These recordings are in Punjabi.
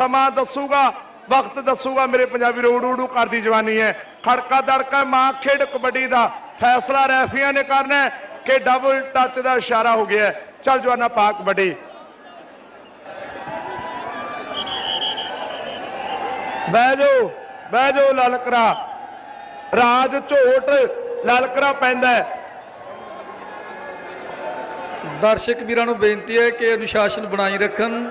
ਸਮਾਂ ਦੱਸੂਗਾ, ਵਕਤ ਦੱਸੂਗਾ, ਮੇਰੇ ਪੰਜਾਬੀ ਰੋਡ ਉਡੂ ਕਰਦੀ ਜਵਾਨੀ ਹੈ। ਖੜਕਾ ਦੜਕਾ ਮਾਂ ਖੇਡ ਕਬੱਡੀ ਦਾ ਫੈਸਲਾ ਰੈਫਰੀਆਂ ਨੇ ਕਰਨਾ ਕਿ ਡਬਲ ਟੱਚ ਦਾ ਇਸ਼ਾਰਾ ਹੋ ਗਿਆ ਚੱਲ ਜਵਾਨਾ ਪਾ ਕਬੱਡੀ। ਬਹਿ ਜਾਓ ਬਹਿ ਜਾਓ ਲਲਕਰਾ। ਰਾਜ ਝੋਟ ਲਲਕਰਾ ਪੈਂਦਾ ਦਰਸ਼ਕ ਵੀਰਾਂ ਨੂੰ ਬੇਨਤੀ ਹੈ ਕਿ ਅਨੁਸ਼ਾਸਨ ਬਣਾਈ ਰੱਖਣ।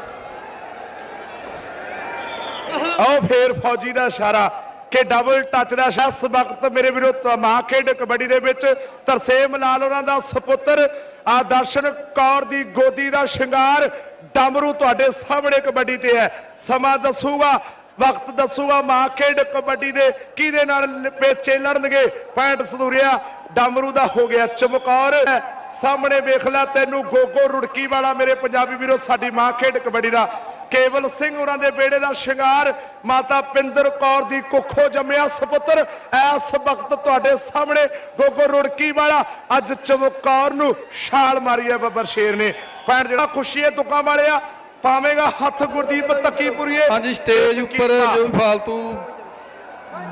ਆਓ ਫੇਰ ਫੌਜੀ ਦਾ ਇਸ਼ਾਰਾ ਕਿ ਡਬਲ ਟੱਚ ਦਾ ਇਸ ਵਕਤ ਮੇਰੇ ਵੀਰੋ ਤਮਾ ਖੇਡ ਕਬੱਡੀ ਦੇ ਵਿੱਚ ਤਰਸੇਮ ਲਾਲ ਉਹਨਾਂ ਦਾ ਸੁਪੁੱਤਰ ਆਦਰਸ਼ਨ ਕੌਰ ਦੀ ਗੋਦੀ ਦਾ ਸ਼ਿੰਗਾਰ ਡਮਰੂ ਤੁਹਾਡੇ ਸਾਹਮਣੇ ਕਬੱਡੀ ਤੇ ਹੈ। ਸਮਾਂ ਦੱਸੂਗਾ, ਵਕਤ ਦੱਸੂਗਾ ਮਾਂ ਖੇਡ ਕਬੱਡੀ ਦੇ ਕਿਹਦੇ ਨਾਲ ਪੇਚੇ ਲੜਨਗੇ। ਪੈਂਟ ਸਦੂਰਿਆ ਡਮਰੂ ਦਾ ਹੋ ਗਿਆ ਚਮਕੌਰ। ਸਾਹਮਣੇ ਵੇਖ ਲੈ ਤੈਨੂੰ ਗੋਗੋ ਰੁੜਕੀ ਵਾਲਾ ਮੇਰੇ ਪੰਜਾਬੀ ਵੀਰੋ, ਸਾਡੀ ਮਾਂ ਖੇਡ ਕਬੱਡੀ ਦਾ ਕੇਵਲ ਸਿੰਘ ਹੋਰਾਂ ਦੇ ਬੇੜੇ ਦਾ ਸ਼ਿੰਗਾਰ ਮਾਤਾ ਪਿੰਦਰ ਕੌਰ ਦੀ ਕੁੱਖੋਂ ਜੰਮਿਆ ਸੁਪੁੱਤਰ। ਐਸ ਵਕਤ ਤੁਹਾਡੇ ਸਾਹਮਣੇ ਗੋਗੋ ਰੁੜਕੀ ਵਾਲਾ ਅੱਜ ਚਮਕੌਰ ਨੂੰ ਛਾਲ ਮਾਰੀ ਹੈ ਬੱਬਰ ਸ਼ੇਰ ਨੇ। ਪੈਣ ਜਿਹੜਾ ਖੁਸ਼ੀ ਹੈ ਤੁਕਾਂ ਵਾਲਿਆ ਪਾਵੇਂਗਾ ਹੱਥ ਗੁਰਦੀਪ ਤੱਕੀਪੁਰੀਏ। ਹਾਂਜੀ ਸਟੇਜ ਉੱਪਰ ਜੋ ਫਾਲਤੂ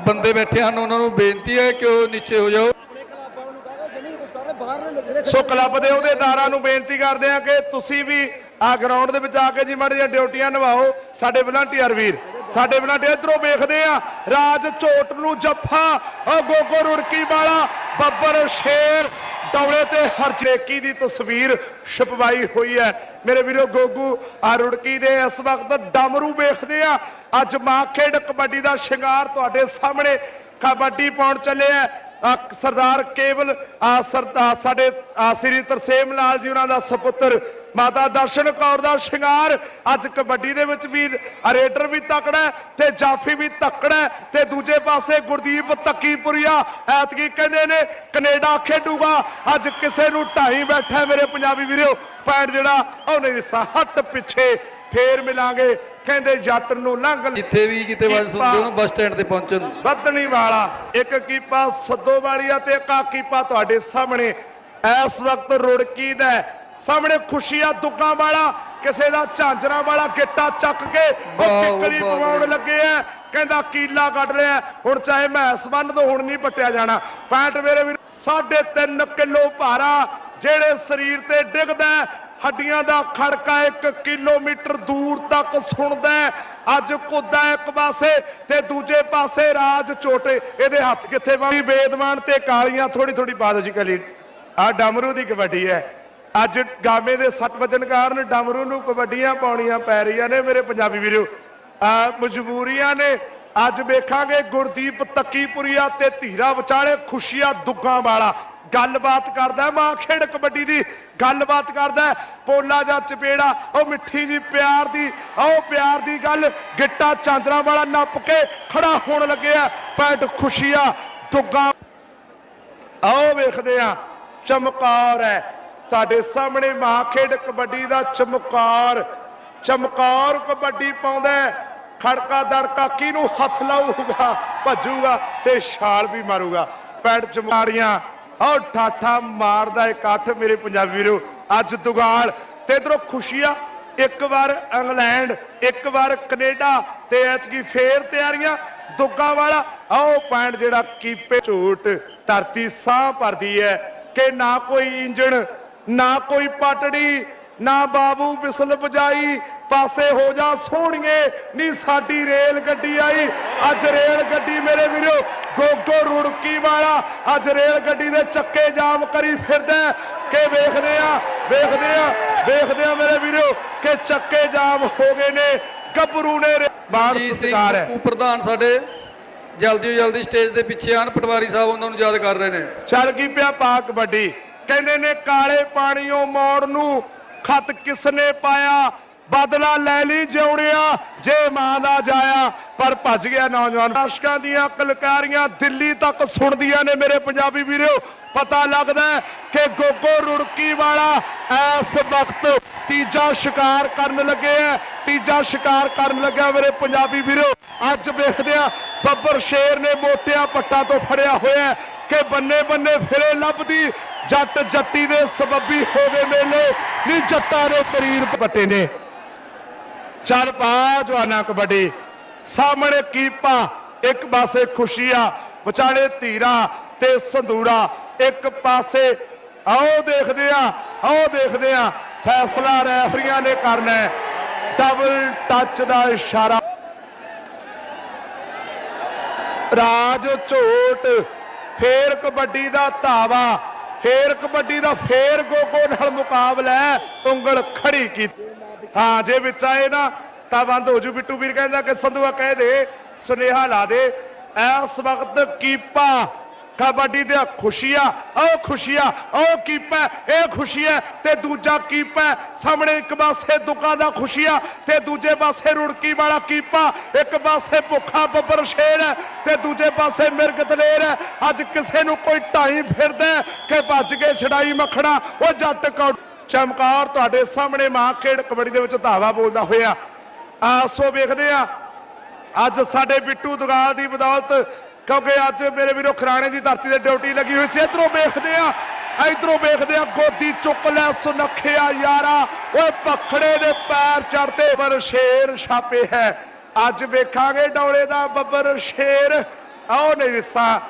ਬੰਦੇ ਬੈਠੇ ਹਨ ਉਹਨਾਂ ਨੂੰ ਬੇਨਤੀ ਹੈ ਕਿ ਉਹ ਨੀਚੇ ਹੋ ਜਾਓ। ਸੋ ਕਲੱਬ ਦੇ ਅਹੁਦੇਦਾਰਾਂ ਨੂੰ ਬੇਨਤੀ ਕਰਦੇ ਆ ਕਿ ਤੁਸੀਂ ਵੀ ਆ ਗਰਾਊਂਡ ਦੇ ਵਿੱਚ ਆ ਕੇ ਜੀ ਮਾੜੀਆਂ ਡਿਊਟੀਆਂ ਨਿਭਾਓ। ਸਾਡੇ ਵਲੰਟੀਅਰ ਵੀਰ, ਸਾਡੇ ਵਲੰਟੀਅਰ ਇਧਰੋਂ ਵੇਖਦੇ ਆ ਰਾਜ ਝੋਟ ਨੂੰ ਜੱਫਾ, ਉਹ ਗੋਗੋ ਰੁੜਕੀ ਵਾਲਾ, ਬੱਬਰ ਸ਼ੇਰ, ਡੌਲੇ ਤੇ ਹਰਜੇਕੀ ਦੀ ਤਸਵੀਰ ਛਪਵਾਈ ਹੋਈ ਹੈ। ਮੇਰੇ ਵੀਰੋ ਗੋਗੂ ਆ ਰੁੜਕੀ ਦੇ ਇਸ ਵਕਤ ਡਮਰੂ ਵੇਖਦੇ ਆ ਅੱਜ ਮਾਂ ਖੇਡ ਕਬੱਡੀ ਦਾ ਸ਼ਿੰਗਾਰ ਤੁਹਾਡੇ ਸਾਹਮਣੇ ਕਬੱਡੀ ਪਾਉਣ ਚੱਲੇ ਆ ਸਰਦਾਰ ਕੇਵਲ ਸਾਡੇ ਸ੍ਰੀ ਤਰਸੇਮ ਲਾਲ ਜੀ ਉਹਨਾਂ ਦਾ ਸੁਪੁੱਤਰ, ਮਾਤਾ ਦਰਸ਼ਨ ਕੌਰ ਦਾ ਸ਼ਿੰਗਾਰ। ਅੱਜ ਕਬੱਡੀ ਦੇ ਵਿੱਚ ਵੀ ਰੇਡਰ ਵੀ ਤਕੜਾ ਤੇ ਜਾਫੀ ਵੀ ਤਕੜਾ ਹੈ ਤੇ ਦੂਜੇ ਪਾਸੇ ਗੁਰਦੀਪ ਤੱਕੀਪੁਰੀਆ ਐਤਕੀ ਕਹਿੰਦੇ ਨੇ ਕੈਨੇਡਾ ਖੇਡੂਗਾ। ਅੱਜ ਕਿਸੇ ਨੂੰ ਢਾਈ ਬੈਠਾ ਮੇਰੇ ਪੰਜਾਬੀ ਵੀਰੋ। ਪੈਰ ਜਿਹੜਾ ਉਹ ਨਹੀਂ ਸਾ ਹੱਟ ਪਿੱਛੇ ਫੇਰ ਮਿਲਾਂਗੇ। ਕਹਿੰਦੇ ਜੱਟ ਨੂੰ ਲੰਘ ਜਿੱਥੇ ਵੀ ਕਿਤੇ ਆਵਾਜ਼ ਸੁਣਦੇ ਹੋ ਬੱਸ ਸਟੈਂਡ ਤੇ ਪਹੁੰਚਣ ਬੱਦਣੀ ਵਾਲਾ ਇੱਕ ਕੀਪਾ ਸੱਦੋ ਵਾਲੀਆ ਤੇ ਇੱਕ ਕੀਪਾ ਤੁਹਾਡੇ ਸਾਹਮਣੇ। ਇਸ ਵਕਤ ਰੁੜਕੀ ਦਾ। ਸਾਹਮਣੇ ਖੁਸ਼ੀਆਂ ਦੁੱਗਾਂ ਵਾਲਾ ਕਿਸੇ ਦਾ ਝਾਂਜਰਾਂ ਵਾਲਾ ਗਿੱਟਾ ਚੱਕ ਕੇ ਉਹ ਕਿੱਕਲੀ ਪਵਾਉਣ ਲੱਗੇ ਆ। ਕਹਿੰਦਾ ਕੀਲਾ ਕੱਢ ਲਿਆ। ਹੁਣ ਚਾਹੇ ਮੈਸ ਬੰਨ ਤੋਂ ਹੁਣ ਨਹੀਂ ਪੱਟਿਆ ਜਾਣਾ। ਪੈਂਟ ਮੇਰੇ ਵੀਰ 3.5 ਕਿਲੋ ਭਾਰਾ ਜਿਹੜੇ ਸਰੀਰ ਤੇ ਡਿੱਗਦਾ ਹੱਡੀਆਂ ਦਾ ਖੜਕਾ 1 ਕਿਲੋਮੀਟਰ ਦੂਰ ਤੱਕ ਸੁਣਦਾ ਅੱਜ ਕੁੱਦਾ ਇੱਕ ਪਾਸੇ ਤੇ ਦੂਜੇ ਪਾਸੇ ਰਾਜ ਚੋਟੇ। ਇਹਦੇ ਹੱਥ ਕਿੱਥੇ ਬਾਈ ਬੇਦਮਾਨ ਤੇ ਕਾਲੀਆਂ ਥੋੜੀ ਥੋੜੀ ਪਾ ਦਿਓ ਜੀ ਕਲੀ। ਆ ਡਮਰੂ ਦੀ ਕਬੱਡੀ ਹੈ। ਅੱਜ ਗਾਮੇ ਦੇ ਸੱਟ ਵਜਨ ਕਾਰਨ ਡਮਰੂ ਨੂੰ ਕਬੱਡੀਆਂ ਪਾਉਣੀਆਂ ਪੈ ਰਹੀਆਂ ਨੇ ਮੇਰੇ ਪੰਜਾਬੀ ਵੀਰੋ। ਆ ਮਜਬੂਰੀਆਂ ਨੇ। ਅੱਜ ਵੇਖਾਂਗੇ ਗੁਰਦੀਪ ਤੱਕੀਪੁਰੀਆ ਤੇ ਧੀਰਾ ਵਿਚਾਲੇ ਖੁਸ਼ੀਆਂ ਦੁੱਗਾਂ ਵਾਲਾ। ਗੱਲਬਾਤ ਕਰਦਾ ਮਾਂ ਖੇਡ ਕਬੱਡੀ ਦੀ ਗੱਲਬਾਤ ਕਰਦਾ ਪੋਲਾ ਜਾਂ ਚਪੇੜਾ, ਉਹ ਮਿੱਠੀ ਜੀ ਪਿਆਰ ਦੀ, ਉਹ ਪਿਆਰ ਦੀ ਗੱਲ ਗਿੱਟਾ ਚਾਂਦਰਾ ਵਾਲਾ ਨੱਪ ਕੇ ਖੜਾ ਹੋਣ ਲੱਗਿਆ ਪੈਟ ਖੁਸ਼ੀਆਂ, ਦੁੱਗਾਂ ਆਓ ਵੇਖਦੇ ਆ ਚਮਕਾਰ ਹੈ। ਤੁਹਾਡੇ ਸਾਹਮਣੇ ਮਾਂ ਖੇਡ ਕਬੱਡੀ ਦਾ ਚਮਕਾਰ ਚਮਕਾਰ ਕਬੱਡੀ ਪਾਉਂਦਾ ਖੜਕਾ ਦੜਕਾ ਕਿਹਨੂੰ ਹੱਥ ਲਾਊਗਾ, ਭੱਜੂਗਾ ਤੇ ਛਾਲ ਵੀ ਮਾਰੂਗਾ। ਪੈੜ ਚਮਾੜੀਆਂ ਆਹ ਠਾਠਾ ਮਾਰਦਾ ਇਕੱਠ ਮੇਰੇ ਪੰਜਾਬੀ ਵੀਰੋ। ਅੱਜ ਦੁਗਾਲ ਤੇ ਇਧਰੋਂ ਖੁਸ਼ੀਆਂ, ਇੱਕ ਵਾਰ ਇੰਗਲੈਂਡ, ਇੱਕ ਵਾਰ ਕੈਨੇਡਾ ਤੇ ਐਤਕੀ ਫੇਰ ਤਿਆਰੀਆਂ। ਦੁੱਗਾ ਵਾਲਾ, ਆਓ ਪੁਆਇੰਟ ਜਿਹੜਾ ਕੀਪੇ ਝੂਟ ਧਰਤੀ ਸਾਹ ਭਰਦੀ ਹੈ ਕਿ ਨਾ ਕੋਈ ਇੰਜਣ, ਨਾ ਕੋਈ ਪਟੜੀ, ਨਾ ਬਾਬੂ ਬਿਸਲ ਵਜਾਈ, ਪਾਸੇ ਹੋ ਜਾ ਸੋਹਣੀਏ, ਨੀ ਸਾਡੀ ਰੇਲ ਗੱਡੀ ਆਈ। ਅੱਜ ਰੇਲ ਗੱਡੀ ਮੇਰੇ ਵੀਰੋ ਗੋਗੋ ਰੁੜਕੀ ਵਾਲਾ ਅੱਜ ਰੇਲ ਗੱਡੀ ਦੇ ਚੱਕੇ ਜਾਮ ਕਰੀ ਫਿਰਦਾ ਕਿ ਵੇਖਦੇ ਆ ਵੇਖਦੇ ਆ ਵੇਖਦੇ ਆ ਮੇਰੇ ਵੀਰੋ ਕਿ ਚੱਕੇ ਜਾਮ ਹੋ ਗਏ ਨੇ ਗੱਭਰੂ ਨੇ ਬਾਣ ਸਤਿਕਾਰ ਹੈ। ਪ੍ਰਧਾਨ ਸਾਡੇ ਜਲਦੀ ਜਲਦੀ ਸਟੇਜ ਦੇ ਪਿੱਛੇ ਆਣ ਪਟਵਾਰੀ ਸਾਹਿਬ ਉਹਨਾਂ ਨੂੰ ਯਾਦ ਕਰ ਰਹੇ ਨੇ। ਚੱਲ ਗਈ ਪਿਆ ਪਾ ਕਬੱਡੀ ਕਹਿੰਦੇ ਨੇ ਕਾਲੇ ਪਾਣੀਓ ਮੋੜ ਨੂੰ ਖਤ ਕਿਸਨੇ ਪਾਇਆ? ਬਦਲਾ ਲੈ ਲਈ ਜਿਉਣਿਆ, ਜੇ ਮਾਂ ਦਾ ਜਾਇਆ, ਪਰ ਭੱਜ ਗਿਆ ਨੌਜਵਾਨ। ਦਰਸ਼ਕਾਂ ਦੀਆਂ ਕਲਕਾਰੀਆਂ ਦਿੱਲੀ ਤੱਕ ਸੁਣਦੀਆਂ ਨੇ ਮੇਰੇ ਪੰਜਾਬੀ ਵੀਰੋ। ਪਤਾ ਲੱਗਦਾ ਕਿ ਗੋਗੋ ਰੁੜਕੀ ਵਾਲਾ ਇਸ ਵਕਤ ਤੀਜਾ ਸ਼ਿਕਾਰ ਕਰਨ ਲੱਗੇ ਹੈ। ਤੀਜਾ ਸ਼ਿਕਾਰ ਕਰਨ ਲੱਗਿਆ ਮੇਰੇ ਪੰਜਾਬੀ ਵੀਰੋ। ਅੱਜ ਵੇਖਦੇ ਆ ਬੱਬਰ ਸ਼ੇਰ ਨੇ ਮੋਟਿਆ ਪੱਟਾ ਤੋਂ ਫੜਿਆ ਹੋਇਆ ਕਿ ਬੰਨੇ ਬੰਨੇ ਫਿਰੇ ਲੱਭਦੀ, ਜੱਟ ਜੱਟੀ ਦੇ ਸਬੱਬੀ ਹੋ ਗਏ ਮੇਲੇ। ਨੀ ਜੱਟਾਂ ਦੇ ਕਰੀਰ ਪੱਟੇ ਨੇ। ਚੱਲ ਪਾ ਜਵਾਨਾ ਕਬੱਡੀ। ਸਾਹਮਣੇ ਕੀਪਾ, ਇੱਕ ਪਾਸੇ ਖੁਸ਼ੀਆ, ਵਿਚਾਲੇ ਧੀਰਾ ਤੇ ਸੰਧੂਰਾ। ਇੱਕ ਪਾਸੇ ਆਓ ਦੇਖਦੇ ਆ, ਆਓ ਦੇਖਦੇ ਆ, ਫੈਸਲਾ ਰੈਫਰੀਆਂ ਨੇ ਕਰਨਾ ਡਬਲ ਟੱਚ ਦਾ ਇਸ਼ਾਰਾ। ਰਾਜ ਝੋਟ ਫੇਰ ਕਬੱਡੀ ਦਾ ਧਾਵਾ। ਫੇਰ ਕਬੱਡੀ ਦਾ ਫੇਰ ਗੋਗੋ ਨਾਲ ਮੁਕਾਬਲਾ ਉਂਗਲ ਖੜੀ ਕੀਤੀ। ਹਾਂ, ਜੇ ਵਿੱਚ ਆਏ ਨਾ, ਤਾਂ ਬੰਦ ਹੋ ਜੂ। ਬਿੱਟੂ ਵੀਰ ਕਹਿੰਦਾ ਕਿ ਸੰਧੂਆ ਕਹਿ ਦੇ, ਸੁਨੇਹਾ ਲਾ ਦੇ। ਇਸ ਵਕਤ ਕੀਪਾ ਕਬੱਡੀ ਦੇ ਖੁਸ਼ੀਆਂ, ਉਹ ਖੁਸ਼ੀਆਂ, ਉਹ ਕੀਪਾ, ਇਹ ਖੁਸ਼ੀਆਂ ਤੇ ਦੂਜਾ ਕੀਪਾ। ਸਾਹਮਣੇ ਇੱਕ ਪਾਸੇ ਦੁੱਕਾਂ ਦਾ ਖੁਸ਼ੀਆਂ ਤੇ ਦੂਜੇ ਪਾਸੇ ਰੁੜਕੀ ਵਾਲਾ ਕੀਪਾ। ਇੱਕ ਪਾਸੇ ਭੁੱਖਾ ਬੱਬਰ ਸ਼ੇਰ ਹੈ ਤੇ ਦੂਜੇ ਪਾਸੇ ਮਿਰਗ ਦਲੇਰ। ਹੈ ਅੱਜ ਕਿਸੇ ਨੂੰ ਕੋਈ ਢਾਈ ਫਿਰਦਾ ਕਿ ਭੱਜ ਕੇ ਛੜਾਈ ਮੱਖਣਾ, ਉਹ ਜੱਟ ਕੌ ਚਮਕਾਰ ਤੁਹਾਡੇ ਸਾਹਮਣੇ ਮਾਂ ਖੇਡ ਕਬੱਡੀ ਦੇ ਵਿੱਚ ਧਾਵਾ ਬੋਲਦਾ ਹੋਇਆ। ਆਸੋ ਵੇਖਦੇ ਆ ਅੱਜ ਸਾਡੇ ਬਿੱਟੂ ਦੁਗਾਲ ਦੀ ਬਦੌਲਤ, ਕਿਉਂਕਿ ਅੱਜ ਮੇਰੇ ਵੀਰੋ ਖਰਾਣੇ ਦੀ ਧਰਤੀ ਤੇ ਡਿਊਟੀ ਲੱਗੀ ਹੋਈ ਸੀ। ਇਧਰੋਂ ਵੇਖਦੇ ਆ ਇਧਰੋਂ ਵੇਖਦੇ ਆ ਗੋਦੀ ਚੁੱਕ ਲੈ ਸੁਨੱਖਿਆ ਯਾਰਾ। ਓਏ ਪਖੜੇ ਦੇ ਪੈਰ ਚੜਤੇ ਪਰ ਸ਼ੇਰ ਛਾਪੇ ਹੈ। ਅੱਜ ਵੇਖਾਂਗੇ ਡੌਲੇ ਦਾ ਬੱਬਰ ਸ਼ੇਰ। ਆਓ ਨਹੀਂ ਰਿਸਾ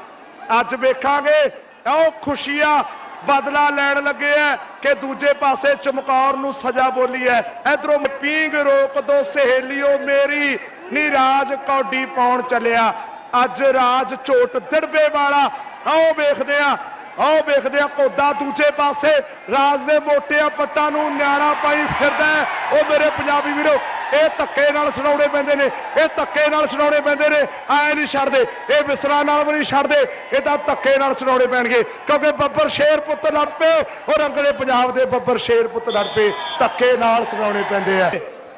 ਅੱਜ ਵੇਖਾਂਗੇ, ਆਓ ਖੁਸ਼ੀਆਂ। ਬਦਲਾ ਲੈਣ ਲੱਗੇ ਐ ਕਿ ਦੂਜੇ ਪਾਸੇ ਚਮਕੌਰ ਨੂੰ ਸਜ਼ਾ ਬੋਲੀ ਐ। ਇਧਰੋਂ ਪੀਂਗ ਰੋਕ ਦੋ ਸਹੇਲਿਓ ਮੇਰੀ ਨੀ ਰਾਜ ਕੌਡੀ ਪਾਉਣ ਚੱਲਿਆ। ਅੱਜ ਰਾਜ ਝੋਟ ਦਿੜਬੇ ਵਾਲਾ, ਆਓ ਵੇਖਦੇ ਆ, ਆਓ ਵੇਖਦੇ ਆ ਕੋਦਾ ਦੂਜੇ ਪਾਸੇ। ਰਾਜ ਦੇ ਮੋਟਿਆਂ ਪੱਟਾਂ ਨੂੰ ਨਿਆਣਾ ਪਾਈ ਫਿਰਦਾ ਉਹ ਮੇਰੇ ਪੰਜਾਬੀ ਵੀਰੋ ਇਹ ਧੱਕੇ ਨਾਲ ਸੁਣਾਉਣੇ ਪੈਂਦੇ ਨੇ, ਇਹ ਧੱਕੇ ਨਾਲ ਸੁਣਾਉਣੇ ਪੈਂਦੇ ਨੇ, ਐ ਨਹੀਂ ਛੱਡਦੇ, ਇਹ ਵਿਸਰਾ ਨਾਲ ਵੀ ਨਹੀਂ ਛੱਡਦੇ, ਇਹ ਤਾਂ ਧੱਕੇ ਨਾਲ ਸੁਣਾਉਣੇ ਪੈਣਗੇ, ਕਿਉਂਕਿ ਬੱਬਰ ਸ਼ੇਰ ਪੁੱਤ ਲੜ ਪਏ, ਔਰ ਅੰਗਲੇ ਪੰਜਾਬ ਦੇ ਬੱਬਰ ਸ਼ੇਰ ਪੁੱਤ ਲੜ ਪਏ, ਧੱਕੇ ਨਾਲ ਸੁਣਾਉਣੇ ਪੈਂਦੇ ਆ।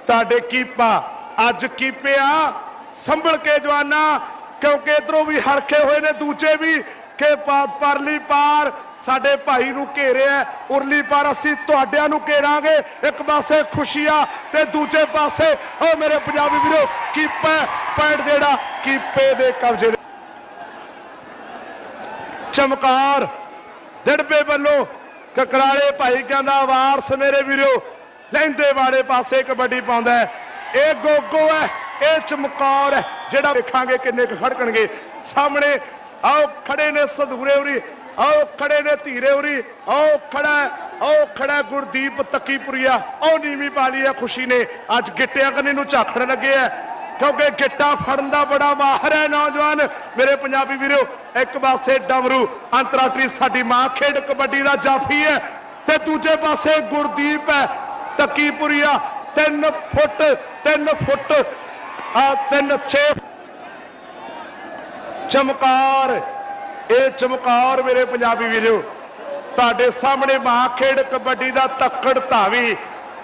ਤੁਹਾਡੇ ਕੀਪਾ, ਅੱਜ ਕੀਪਿਆ ਸੰਭਲ ਕੇ ਜਵਾਨਾ, ਕਿਉਂਕਿ ਇਧਰੋਂ ਵੀ ਹਰਖੇ ਹੋਏ ਨੇ, ਦੂਜੇ ਵੀ ਕਿ ਪਾ- ਪਰਲੀ ਪਾਰ ਸਾਡੇ ਭਾਈ ਨੂੰ ਘੇਰਿਆ ਉਰਲੀ ਪਾਰ ਅਸੀਂ ਤੁਹਾਡਿਆਂ ਨੂੰ ਘੇਰਾਂਗੇ। ਇੱਕ ਪਾਸੇ ਖੁਸ਼ੀਆਂ ਤੇ ਦੂਜੇ ਪਾਸੇ ਉਹ ਮੇਰੇ ਪੰਜਾਬੀ ਵੀਰੋ, ਕੀਪੇ ਪੈਂਟ ਜਿਹੜਾ ਕੀਪੇ ਦੇ ਕਬਜ਼ੇ ਚਮਕਾਰ ਦਿੜਬੇ ਵੱਲੋਂ ਕਕਰਾਲੇ ਭਾਈ ਕਹਿੰਦਾ ਵਾਰਸ ਮੇਰੇ ਵੀਰੋ, ਲੈਂਦੇ ਵਾਲੇ ਪਾਸੇ ਕਬੱਡੀ ਪਾਉਂਦਾ ਹੈ। ਇਹ ਗੋਗੋ ਹੈ ਇਹ ਚਮਕੌਰ ਹੈ ਜਿਹੜਾ ਵੇਖਾਂਗੇ ਕਿੰਨੇ ਕੁ ਖੜਕਣਗੇ। ਸਾਹਮਣੇ ਆਓ ਖੜੇ ਨੇ ਸਧੂਰੇ ਉਰੀ ਆਓ ਖੜੇ ਨੇ ਧੀਰੇ ਉਰੀ ਆਓ ਖੜਾ ਆਓ ਖੜਾ ਗੁਰਦੀਪ ਤੱਕੀਪੁਰੀਆ। ਆਓ ਨੀਵੀਂ ਪਾਲੀ ਹੈ ਖੁਸ਼ੀ ਨੇ। ਅੱਜ ਗਿੱਟਿਆਂ ਕੰਨੇ ਨੂੰ ਝਾਕਣ ਲੱਗੇ ਹੈ ਕਿਉਂਕਿ ਗਿੱਟਾ ਫੜਨ ਦਾ ਬੜਾ ਮਾਹਰ ਹੈ ਨੌਜਵਾਨ। ਮੇਰੇ ਪੰਜਾਬੀ ਵੀਰੋ, ਇੱਕ ਪਾਸੇ ਡਮਰੂ, ਅੰਤਰਰਾਸ਼ਟਰੀ ਸਾਡੀ ਮਾਂ ਖੇਡ ਕਬੱਡੀ ਦਾ ਜਾਫੀ ਹੈ, ਤੇ ਦੂਜੇ ਪਾਸੇ ਗੁਰਦੀਪ ਹੈ, ਤੱਕੀਪੁਰੀਆ। 3 ਫੁੱਟ 3 ਫੁੱਟ, ਆ 3 6 ਚਮਕਾਰ, ਇਹ ਚਮਕਾਰ ਮੇਰੇ ਪੰਜਾਬੀ ਵੀਰੋ, ਤੁਹਾਡੇ ਸਾਹਮਣੇ ਮਾਂ ਖੇਡ ਕਬੱਡੀ ਦਾ ਤੱਕੜ ਧਾਵੀ,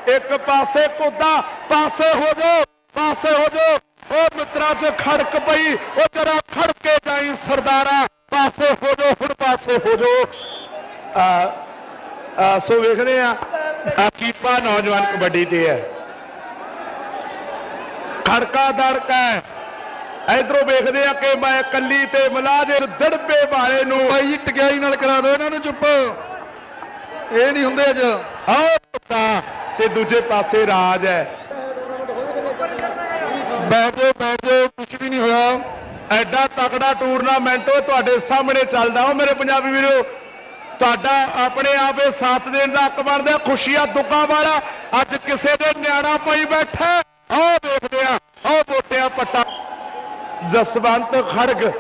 ਇੱਕ ਪਾਸੇ ਕੋਦਾ, ਪਾਸੇ ਹੋ ਜਾਓ ਪਾਸੇ ਹੋ ਜਾਓ ਉਹ ਮਿੱਤਰਾਂ 'ਚ ਖੜਕ ਪਈ ਉਹ ਜਰਾ ਖੜਕੇ ਜਾਈ ਸਰਦਾਰਾ, ਪਾਸੇ ਹੋ ਜਾਓ ਹੁਣ ਪਾਸੇ ਹੋ ਜਾਓ ਆ ਸੋ ਵੇਖਦੇ ਆ ਕੀਪਾ ਨੌਜਵਾਨ ਕਬੱਡੀ ਤੇ ਹੈ। ਖੜਕਾ ਦੜਕਾ ਇਧਰੋਂ ਵੇਖਦੇ ਆ ਕਿ ਮੈਂ ਕੱਲੀ ਤੇ ਮਲਾਜੇ ਦੜਬੇ ਵਾਲੇ ਨੂੰ ਭਾਈ ਟਕਿਆਈ ਨਾਲ ਕਰਾ ਦਿਓ ਇਹਨਾਂ ਨੂੰ ਚੁੱਪ। ਇਹ ਨਹੀਂ ਹੁੰਦੇ ਅੱਜ। ਪੁੱਤਾ ਤੇ ਦੂਜੇ ਪਾਸੇ ਰਾਜ ਹੈ। ਬੈਠ ਜਾਓ ਬੈਠ ਜਾਓ ਕੁਝ ਵੀ ਨਹੀਂ ਹੋਇਆ। ਐਡਾ ਤਕੜਾ ਟੂਰਨਾਮੈਂਟ ਉਹ ਤੁਹਾਡੇ ਸਾਹਮਣੇ ਚੱਲਦਾ। ਉਹ ਮੇਰੇ ਪੰਜਾਬੀ ਵੀਰੋ ਤੁਹਾਡਾ ਆਪਣੇ ਆਪੇ ਸਾਥ ਦੇਣ ਦਾ ਹੱਕ ਬਣਦਾ। ਖੁਸ਼ੀਆਂ ਦੁੱਖਾਂ ਵਾਲਾ ਅੱਜ ਕਿਸੇ ਦੇ ਨਿਆਣਾ ਪਾਈ ਬੈਠਾ ਆਹ ਵੇਖਦੇ ਆ ਆਹ ਮੋਟਿਆ ਪੱਟਾ। ਜਸਵੰਤ ਖੜਗ,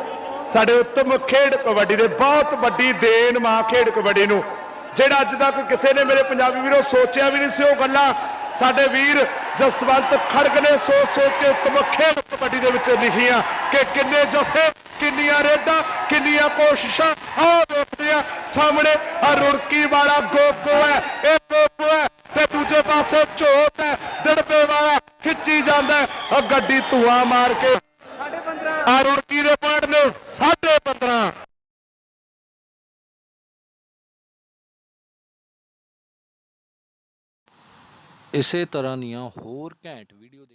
ਸਾਡੇ ਉੱਤਮ ਖੇਡ ਕਬੱਡੀ ਦੇ ਬਹੁਤ ਵੱਡੀ ਦੇਣ ਮਾਂ ਖੇਡ ਕਬੱਡੀ ਨੂੰ। ਜਿਹੜਾ ਅੱਜ ਤੱਕ ਕਿਸੇ ਨੇ ਮੇਰੇ ਪੰਜਾਬੀ ਵੀਰੋ ਸੋਚਿਆ ਵੀ ਨਹੀਂ ਸੀ ਉਹ ਗੱਲਾਂ ਸਾਡੇ ਵੀਰ ਜਸਵੰਤ ਖੜਗ ਨੇ ਸੋਚ ਸੋਚ ਕੇ ਉੱਤਮ ਖੇਡ ਕਬੱਡੀ ਦੇ ਵਿੱਚ ਲਿਖੀਆਂ ਕਿ ਕਿੰਨੇ ਜਫੇ ਕਿੰਨੀਆਂ ਰੇਡਾਂ, ਕਿੰਨੀਆਂ ਕੋਸ਼ਿਸ਼ਾਂ, ਆਹ ਵੇਖਦੇ ਆ ਸਾਹਮਣੇ ਆ ਰੁੜਕੀ ਵਾਲਾ ਗੋਪੋ ਹੈ, ਇਹ ਗੋਗੋ ਹੈ ਤੇ ਦੂਜੇ ਪਾਸੇ ਝੋਟ ਹੈ, ਦਿੜਬੇ ਵਾਲਾ ਖਿੱਚੀ ਜਾਂਦਾ ਆ ਗੱਡੀ ਧੂਆ ਮਾਰ ਕੇ ਆ ਰੁੜਕੀ ਦੇ ਪੁਆਇੰਟ ਨੇ 15.5 ਇਸੇ ਤਰ੍ਹਾਂ ਦੀਆਂ ਹੋਰ ਘੈਂਟ ਵੀਡੀਓ ਦੇਖ